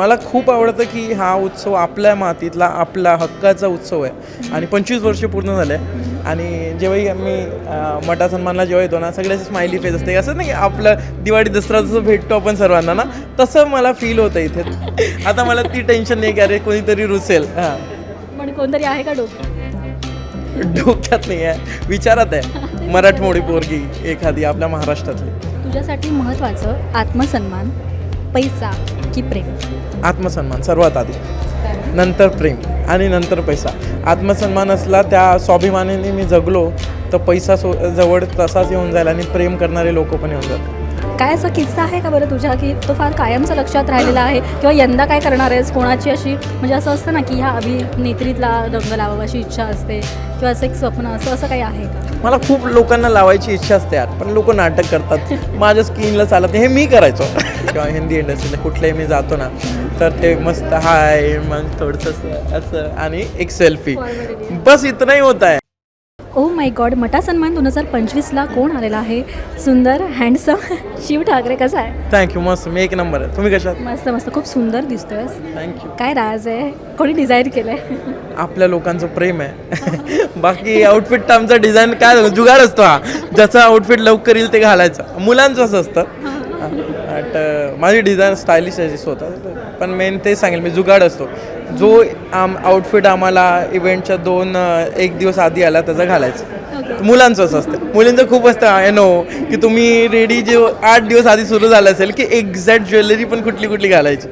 मला खूप आवडतं की हा उत्सव आपल्या मातीतला आपला हक्काचा उत्सव आहे. आणि पंचवीस वर्ष पूर्ण झाले. आणि जेव्हाही आम्ही मटा सन्मानला जेव्हा येतो ना सगळ्याचे स्माइली फेस असते. असं नाही की आपलं दिवाळी दसरा जसं भेटतो आपण सर्वांना ना तसं मला फील होतं इथे. आता मला ती टेन्शन नाही की अरे कोणीतरी रुसेल. हां. पण कोणतरी आहे का डोक्यात? डोक्यात नाही आहे. विचारात आहे. मराठमोळी पोरगी एखादी आपल्या महाराष्ट्रातली. तुझ्यासाठी महत्त्वाचं आत्मसन्मान पैसा. की प्रेम? आत्मसन्मान सर्वात आधी. नंतर प्रेम आणि नंतर पैसा. आत्मसन्मान असला त्या स्वाभिमानाने मी जगलो तर पैसा सो जवळ तसाच येऊन जाईल आणि प्रेम करणारे लोक पण येऊन जातील काय असा किस्सा आहे का बरं तुझ्या की तो फार कायमचा लक्षात राहिलेला आहे? किंवा यंदा काय करणार आहेस? कोणाची अशी म्हणजे असं असतं ना की ह्या अभिनेत्रीतला रंग लावावा अशी इच्छा असते किंवा असं एक स्वप्न असं असं काही आहे का? मला खूप लोकांना लावायची इच्छा असते यार पण लोक नाटक करतात. माझ्या स्किनला चालत हे मी करायचो. किंवा हिंदी इंडस्ट्रीला कुठल्याही मी जातो ना तर ते मस्त हाय मग थोडंसं असं आणि एक सेल्फी बस इतनंही होत आहे. ओ माय गॉड मटा सन्मान दोन हजार पंचवीसला कोण आलेला आहे? सुंदर हँडसम शिव ठाकरे कसा आहे? थँक्यू मस्त मी एक नंबर आहे. तुम्ही कशात? मस्त मस्त खूप सुंदर दिसतोयस. थँक्यू काय राज आहे? कोणी डिझाईन केलं आहे आपल्या लोकांचं प्रेम आहे. बाकी आउटफिट आमचा डिझाईन काय जुगाड असतो हा. ज्याचा आउटफिट लवकर येईल ते घालायचं. मुलांचं असं असतं. बट माझी डिझाईन स्टायलिश आहे स्वतः. पण मेन ते सांगेल मी जुगाड असतो. जो आम आउटफिट आम्हाला इव्हेंटच्या दोन अं, एक दिवस आधी आला त्याचा घालायचं. मुलांचं असं असतं. मुलींचं खूप असतं आय नो की तुम्ही रेडी जे आठ दिवस आधी सुरू झालं असेल की एक्झॅक्ट ज्वेलरी पण कुठली कुठली घालायची.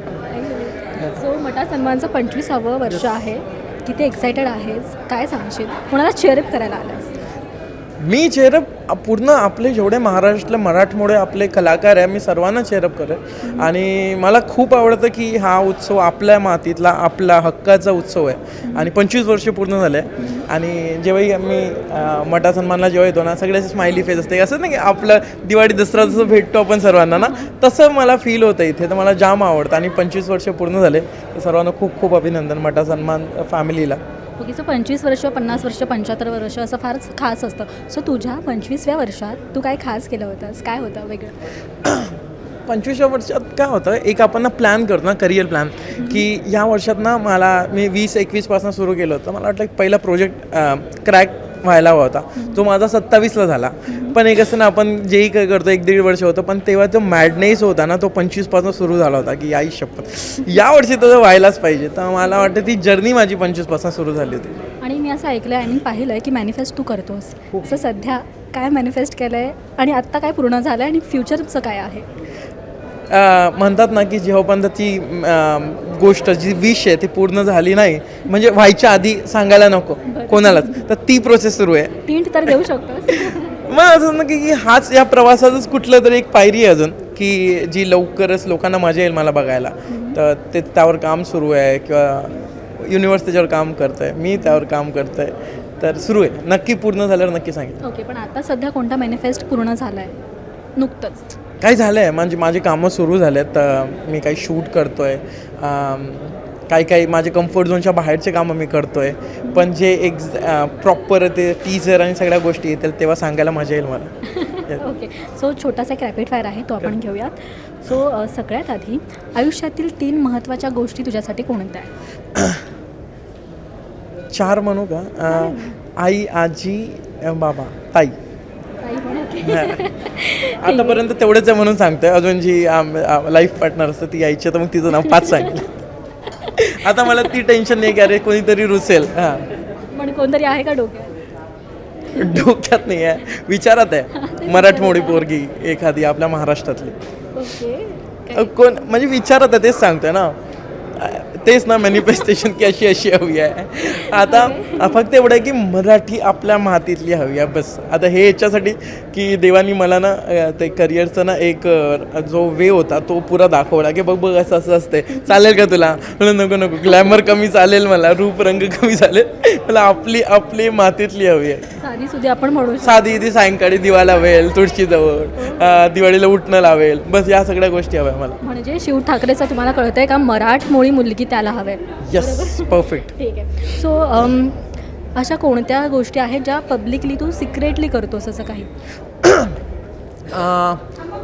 सो मटा सन्मानचं पंचवीसावं वर्ष आहे. किती एक्सायटेड आहेस? काय सांगशील? कोणाला चेअरअप करायला आलास मी चेअरअप पूर्ण आपले जेवढे महाराष्ट्रातले मराठमोळे आपले कलाकार आहे मी सर्वांना चेअरअप करेन आणि मला खूप आवडतं की हा उत्सव आपल्या मातीतला आपला हक्काचा उत्सव आहे. आणि पंचवीस वर्ष पूर्ण झाले. आणि जेव्हाही आम्ही मटा सन्मानला जेव्हा येतो ना सगळ्याचे स्माइली फेस असते. असं नाही की आपलं दिवाळी दसरा जसं भेटतो आपण सर्वांना ना तसं मला फील होतं इथे. तर मला जाम आवडतं. आणि पंचवीस वर्ष पूर्ण झाले. तर सर्वांना खूप खूप अभिनंदन मटा सन्मान फॅमिलीला ओके सो पंचवीस वर्ष पन्नास वर्ष पंच्याहत्तर वर्ष असं फारच खास असतं. सो तुझ्या पंचवीसव्या वर्षात तू काय खास केलं होतंस? काय होतं वेगळं? पंचवीसव्या वर्षात काय होतं? एक आपण ना प्लॅन करतो ना करिअर प्लॅन की या वर्षात ना मला मी वीस एकवीसपासून सुरू केलं होतं. मला वाटलं पहिला प्रोजेक्ट क्रॅक व्हायला हवा होता. तो माझा सत्तावीसला झाला. पण एक असं ना आपण जेही काय करतो एक दीड वर्ष होतं पण तेव्हा तो मॅडनेस होता ना तो पंचवीसपासून सुरू झाला होता की आई शपथ. या वर्षी तर व्हायलाच पाहिजे तर मला वाटतं ती जर्नी माझी पंचवीसपासून सुरू झाली होती. आणि मी असं ऐकलं आहे आणि पाहिलं आहे की मॅनिफेस्ट तू करतोस. असं सध्या काय मॅनिफेस्ट केलं आहे आणि आत्ता काय पूर्ण झालं आहे आणि फ्युचरचं काय आहे? म्हणतात ना की जेव्हापर्यंत ती गोष्ट जी विश आहे ती पूर्ण झाली नाही म्हणजे व्हायच्या आधी सांगायला नको कोणालाच. तर ती प्रोसेस सुरू आहे. टिंट तर देऊ शकतोस. मग असं ना की की हाच या प्रवासातच कुठलं तरी एक पायरी आहे अजून की जी लवकरच लोकांना मजा येईल मला बघायला. तर ते त्यावर काम सुरू आहे किंवा युनिवर्स त्याच्यावर काम करतं आहे मी त्यावर काम करतं आहे तर सुरू आहे. नक्की पूर्ण झाल्यावर नक्की सांगेल ओके पण आता सध्या कोणता मॅनिफेस्ट पूर्ण झाला आहे नुकतंच. काही झालं आहे म्हणजे माझी कामं सुरू झालेत तर मी काही शूट करतो आहे काही काही माझे कम्फर्ट झोनच्या बाहेरचे कामं मी करतो आहे पण जे एक प्रॉपर ते टीजर आणि सगळ्या गोष्टी येतील तेव्हा सांगायला मजा येईल मला. ओके सो छोटासा एक रॅपिड फायर आहे तो आपण घेऊयात. सो सगळ्यात आधी आयुष्यातील तीन महत्त्वाच्या गोष्टी तुझ्यासाठी कोणत्या आहेत? चार म्हणू का? आई आजी बाबा ताई. ओके आतापर्यंत तेवढंच आहे म्हणून सांगतोय. अजून जी लाईफ पार्टनर असतं ती आईची तर मग तिचं नाव पाच सांगितलं आता मला ती टेन्शन नाही की अरे कोणीतरी रुसेल. हां. पण कोणतरी आहे का डोक्यात? डोक्यात नाही आहे. विचारात आहे. मराठमोळी पोरगी एखादी आपल्या महाराष्ट्रातली. कोण म्हणजे विचारात आहे तेच सांगतोय ना. तेच ना मॅनिफेस्टेशन की अशी अशी हवी आहे. आता फक्त एवढं आहे की मराठी आपल्या मातीतली हवी आहे बस. आता हे याच्यासाठी की देवानी मला ना ते करिअरचं ना एक जो वे होता तो पुरा दाखवला की बघ बघ असं असं असते चालेल का तुला? म्हणलं नको नको. ग्लॅमर कमी चालेल मला रूप रंग कमी चालेल. मला आपली आपली मातीतली हवी आहे. साधी सुधी आपण म्हणू साधी ती सायंकाळी दिवा लावेल तुळशीजवळ अ, दिवाळीला उठणं लावेल. बस या सगळ्या गोष्टी हव्या मला. म्हणजे शिव ठाकरेचं तुम्हाला कळतंय का मराठमोळी मुलगी त्याला हवे येस परफेक्ट ठीक आहे. सो अशा कोणत्या गोष्टी आहेत ज्या पब्लिकली तू सिक्रेटली करतोस असं काही?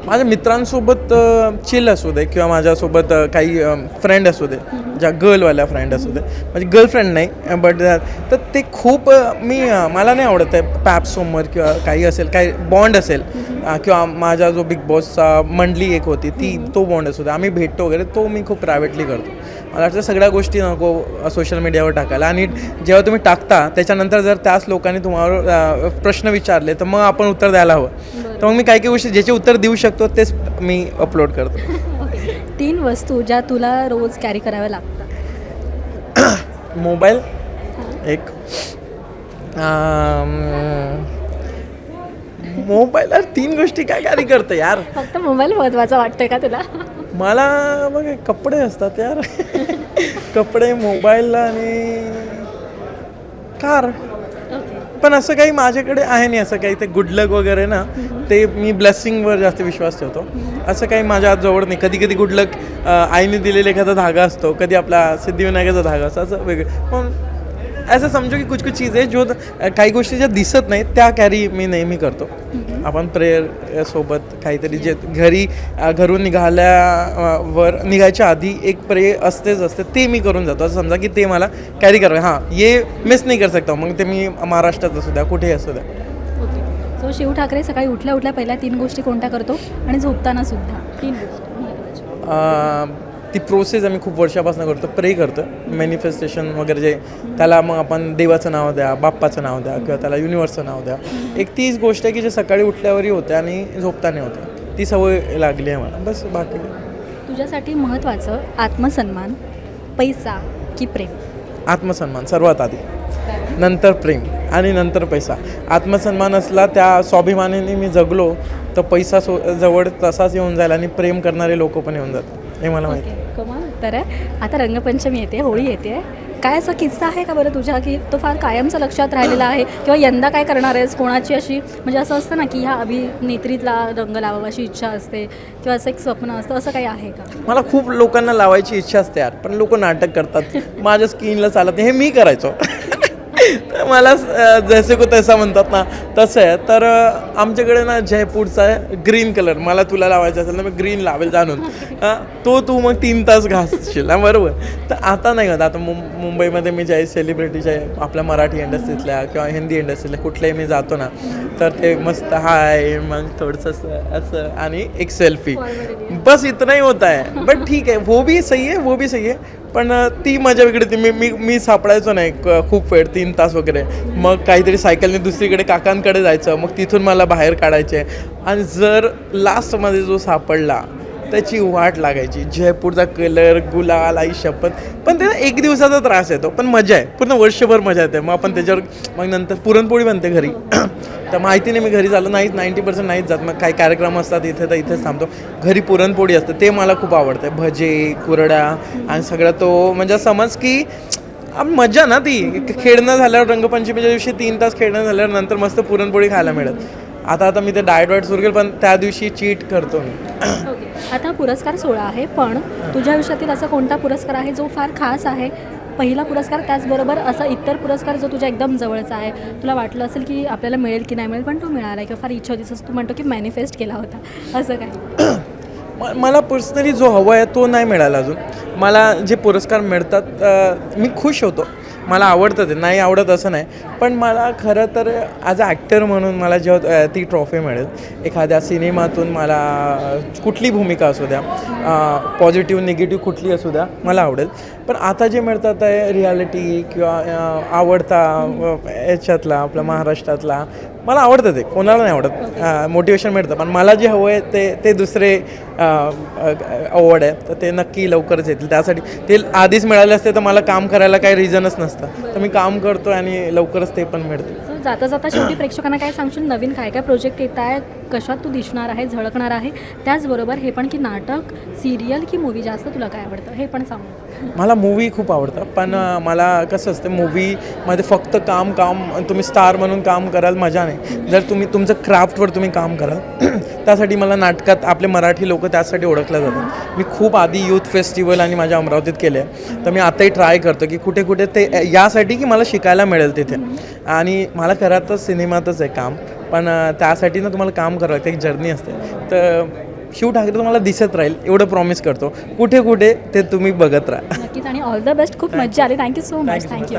माझ्या मित्रांसोबत चिल असू दे किंवा माझ्यासोबत काही फ्रेंड असू दे ज्या गर्लवाल्या फ्रेंड असू दे. म्हणजे गर्लफ्रेंड नाही बट तर ते खूप मी मला नाही आवडत आहे पॅप समोर किंवा काही असेल काही बॉन्ड असेल किंवा माझा जो बिग बॉसचा मंडली एक होती ती तो बॉन्ड असू दे. आम्ही भेटतो वगैरे तो मी खूप प्रायव्हेटली करतो. मला वाटतं सगळ्या गोष्टी नको सोशल मीडियावर टाकायला. आणि जेव्हा तुम्ही टाकता त्याच्यानंतर जर त्याच लोकांनी तुम्हाला प्रश्न विचारले तर मग आपण उत्तर द्यायला हवं. तर मग मी काही काही गोष्टी ज्याचे उत्तर देऊ शकतो तेच मी अपलोड करतो. तीन वस्तू ज्या तुला रोज कॅरी कराव्या लागतात. मोबाईल एक. मोबाईल तीन गोष्टी काय कॅरी करतं यार? फक्त मोबाईल महत्त्वाचा वाटतोय का तुला? मला बघ कपडे असतात यार. कपडे मोबाईल आणि कार पण असं काही माझ्याकडे आहे नाही असं काही ते गुड लक वगैरे ना ते मी ब्लेसिंगवर जास्त विश्वास ठेवतो. असं काही माझ्या जवळ नाही. कधी कधी गुड लक आईने दिलेला एखादा धागा असतो कधी आपला सिद्धिविनायकाचा धागा असतो असं वेगळं. पण असं समजू की कुछ कुछ चीज आहे जो काही गोष्टी ज्या दिसत नाहीत त्या कॅरी मी नेहमी करतो. आपण प्रेयर सोबत काहीतरी जे घरी घरून निघाल्या अ, वर निघायच्या आधी एक प्रे असतेच असते ते मी करून जातो. असं समजा की ते मला कॅरी करावं. हां ये मिस नाही कर सकता मग ते मी महाराष्ट्रात असू द्या कुठेही असू द्या. सो शिव ठाकरे सकाळी उठल्या उठल्या पहिल्या तीन गोष्टी कोणत्या करतो? आणि झोपताना सुद्धा. तीन गोष्टी. ती प्रोसेस आम्ही खूप वर्षापासून करतो प्रे करतो. मॅनिफेस्टेशन वगैरे जे त्याला मग आपण देवाचं नाव द्या बाप्पाचं नाव द्या किंवा त्याला युनिवर्सचं नाव द्या. एक तीच गोष्ट आहे की जे सकाळी उठल्यावरही होते आणि झोपताना होते. ती सवय लागली आहे मला. बस बाकी. तुझ्यासाठी महत्त्वाचं आत्मसन्मान पैसा की प्रेम? आत्मसन्मान सर्वात आधी. नंतर प्रेम आणि नंतर पैसा. आत्मसन्मान असला त्या स्वाभिमानाने मी जगलो तर पैसा सो जवळ तसाच येऊन जाईल आणि प्रेम करणारे लोक पण येऊन जातात. हे मला माहिती. आहे. कमाल तर आहे आता रंगपंचमी येते होळी येते. काय असा किस्सा आहे का बरं तुझ्या की तो फार कायमचा लक्षात राहिलेला आहे? किंवा यंदा काय करणार आहेस? कोणाची अशी म्हणजे असं असतं ना की ह्या अभिनेत्रीतला रंग लावावा अशी इच्छा असते किंवा असं एक स्वप्न असतं असं काही आहे का? मला खूप लोकांना लावायची इच्छा असते यार पण लोक नाटक करतात. माझ्या स्किनला चालत नाही. हे मी करायचो. तर मला जैसे को तैसा म्हणतात ना तसं आहे. तर आमच्याकडे ना जयपूरचा आहे ग्रीन कलर मला तुला लावायचा असेल तर मी ग्रीन लावेल जाणून. तो तू मग तीन तास घासशील ना बरोबर. तर आता नाही होत आता मुं मुंबईमध्ये मी जे सेलिब्रिटीच्या आपल्या मराठी इंडस्ट्रीतल्या किंवा हिंदी इंडस्ट्रीतल्या कुठल्याही मी जातो ना तर ते मस्त हाय मग थोडंसं असं- असं आणि एक सेल्फी बस इतना ही होता है बट ठीक है वो भी सही है वो भी सही है पण ती मजा वेगळी होती. मी मी मी सापडायचो नाही क- खूप वेळ तीन तास वगैरे. मग काहीतरी सायकलने दुसरीकडे काकांकडे जायचं. मग तिथून मला बाहेर काढायचे. आणि जर लास्टमध्ये जो सापडला त्याची वाट लागायची. जयपूरचा कलर गुलाल आई शपथ. पण त्याला एक दिवसाचा त्रास येतो पण मजा आहे. पूर्ण वर्षभर मजा येते. मग आपण त्याच्यावर मग नंतर पुरणपोळी बनते घरी. तर माहिती नाही मी घरी झालं नाहीच नाईंटी पर्सेंट नाहीच जात. मग काही कार्यक्रम असतात इथे तर इथेच थांबतो. घरी पुरणपोळी असते ते मला खूप आवडतं. भजे कुरड्या आणि सगळं तो म्हणजे समज की मजा ना ती. खेळणं झाल्यावर रंगपंचमीच्या दिवशी तीन तास खेळणं झाल्यावर नंतर मस्त पुरणपोळी खायला मिळत. आता आता मी ते डाएट वाईट सुरू केलं पण त्या दिवशी चीट करतो मी. ओके. आता पुरस्कार सोहळा आहे पण तुझ्या आयुष्यातील असा कोणता पुरस्कार आहे जो फार खास आहे? पहिला पुरस्कार त्याचबरोबर असा इतर पुरस्कार जो तुझ्या एकदम जवळचा आहे तुला वाटलं असेल की आपल्याला मिळेल की नाही मिळेल पण तो मिळाला किंवा फार इच्छा होती तू म्हणतो की मॅनिफेस्ट केला होता. असं काय? म- मला पर्सनली जो हवा आहे तो नाही मिळाला अजून. मला जे पुरस्कार मिळतात अ, मी खुश होतो. मला आवडतं ते. नाही आवडत असं नाही. पण मला खरं तर ॲज अ ॲक्टर म्हणून मला जेव्हा ती ट्रॉफी मिळेल एखाद्या सिनेमातून मला कुठली भूमिका असू द्या पॉझिटिव्ह निगेटिव्ह कुठली असू द्या मला आवडेल. पण आता जे मिळतात आहे रियालिटी किंवा आवडता याच्यातला आपल्या महाराष्ट्रातला मला आवडतं ते. कोणाला नाही आवडत. मोटिवेशन मिळतं. पण मला जे हवं आहे ते ते दुसरे अवॉर्ड आहे तर ते नक्की लवकरच येतील. त्यासाठी ते आधीच मिळाले असते तर मला काम करायला काही रिझनच नसतं. तर मी काम करतो आणि लवकरच ते पण मिळते सो जाता जाता शेवटी प्रेक्षकांना काय सांगशील? नवीन काय काय प्रोजेक्ट येत आहे कशात तू दिसणार आहे? झळकणार आहे? त्याचबरोबर हे पण की नाटक सिरियल की मूवी जास्त तुला काय आवडतं? हे पण सांग. मला मूवी खूप आवडतं. पण मला कसं असतं मूवीमध्ये फक्त काम काम तुम्ही स्टार म्हणून काम कराल मजा नाही. जर तुम्ही तुमचं क्राफ्टवर तुम्ही काम कराल त्यासाठी मला नाटकात आपले मराठी लोक त्यासाठी ओळखलं जातात. मी खूप आधी यूथ फेस्टिवल आणि माझ्या अमरावतीत केले तर मी आताही ट्राय करतो की कुठे कुठे ते यासाठी की मला शिकायला मिळेल तिथे. आणि मला खरं तर सिनेमातच आहे काम. पण त्यासाठी ना तुम्हाला काम करावं लागतं एक जर्नी असते. तर शिव ठाकरे तुम्हाला दिसत राहील एवढं प्रॉमिस करतो. कुठे कुठे ते तुम्ही बघत राहा. नक्कीच आणि ऑल द बेस्ट खूप मजा आली. Thank you so much thank you